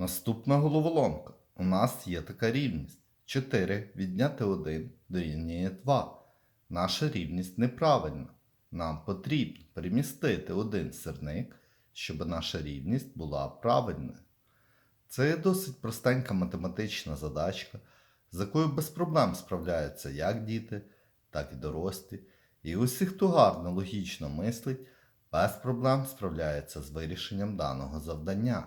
Наступна головоломка. У нас є така рівність. 4 відняти 1 дорівнює 2. Наша рівність неправильна. Нам потрібно перемістити один сирник, щоб наша рівність була правильною. Це досить простенька математична задачка, з якою без проблем справляються як діти, так і дорослі. І усі, хто гарно логічно мислить, без проблем справляється з вирішенням даного завдання.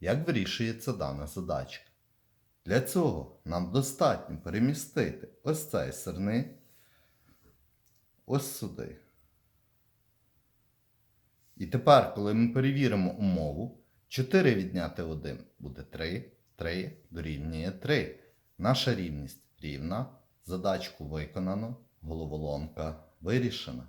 Як вирішується дана задачка? Для цього нам достатньо перемістити ось цей сирник ось сюди. І тепер, коли ми перевіримо умову, 4 відняти 1 буде 3, 3 дорівнює 3. Наша рівність рівна, задачку виконано, головоломка вирішена.